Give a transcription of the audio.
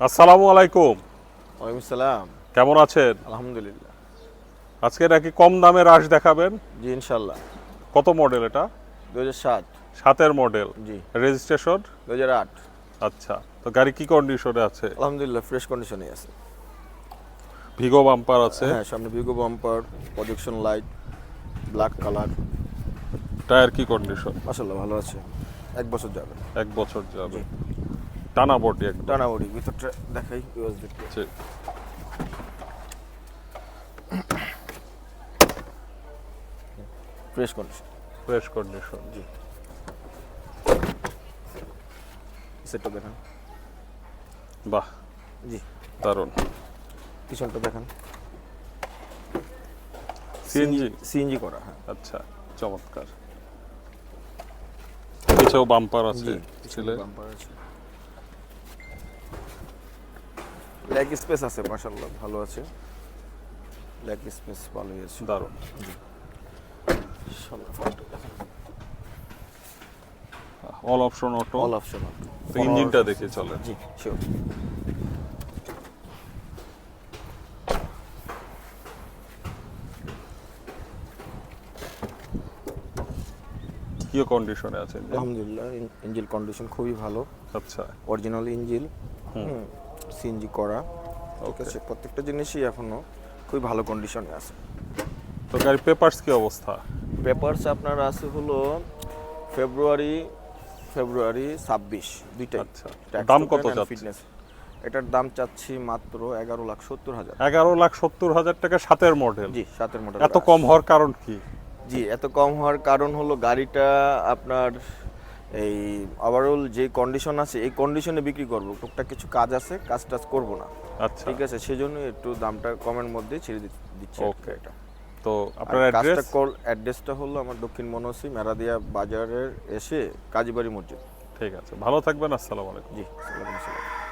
আসসালামু আলাইকুম। ওয়ালাইকুম সালাম। কেমন আছেন? আলহামদুলিল্লাহ। আজকে নাকি কম দামে রাশ দেখাবেন? জি ইনশাল্লাহ কত মডেল এটা? দু হাজার সাত। সাতের মডেল। জি। রেজিস্ট্রেশন? দু হাজার আট। আচ্ছা তো গাড়ি কি কন্ডিশনে আছে? আলহামদুলিল্লাহ ফ্রেশ কন্ডিশনে আছে। ভিগো বাম্পার আছে। হ্যাঁ সামনে Vigo bumper projection light black colour tyre কি কন্ডিশন মাসাল্লাহ ভালো আছে। এক বছর যাবে। এক বছর যাবে। টানা বডি একদম। টানাবড়ি ভিতরটা দেখাই ইউএস দেখতে জি। ফ্রেশ কন্ডিশন ফ্রেশ কন্ডিশন জি। সেটটা দেখান। বাহ। জি। দারুণ। পিছনটা দেখান। সিএনজি সিএনজি করা হ্যাঁ। আচ্ছা চমৎকার। পিছেও বাম্পার আছে বাম্পার আছে। লেগ স্পেস আছে মাশাআল্লাহ ভালো আছে। লেগ স্পেস ভালোই আছে দারুণ all option auto all option auto ইঞ্জিনটা দেখে চলে জি শিওর কি কন্ডিশনে আছে? আলহামদুলিল্লাহ ইঞ্জিন কন্ডিশন খুবই ভালো। আচ্ছা। অরিজিনাল ইঞ্জিন হুম। সিএনজি করা। ঠিক. আছে প্রত্যেকটা জিনিসই এখনও খুবই ভালো কন্ডিশনে আছে। তো গাড়ির পেপারস কি অবস্থা? পেপারস আপনার আছে হলো ফেব্রুয়ারি ফেব্রুয়ারি ছাব্বিশ দুইটাই। আচ্ছা দাম কত fitness। এটার দাম চাচ্ছি মাত্র এগারো লাখ সত্তর হাজার। এগারো লাখ সত্তর হাজার টাকা সাতের মডেল জি সাতের মডেল এত কম হওয়ার কারণ কি? জি এত কম হওয়ার কারণ হলো গাড়িটা আপনার এই ওভারঅল যে কন্ডিশন আছে এই কন্ডিশনে বিক্রি করব। টুকটাক কিছু কাজ আছে কাজ টাজ করব না। আচ্ছা। ঠিক আছে সেজন্য একটু দামটা কমের মধ্যে ছেড়ে দি- দিচ্ছি ওকে কি এটা। তো আপনার অ্যাড্রেস কল অ্যাড্রেসটা হলো আমার দক্ষিণ মনসি মেরাদিয়া বাজারের এসে কাজীবাড়ি মসজিদ। ঠিক আছে ভালো থাকবেন আসসালামু আলাইকুম। জি আসসালামু সালাম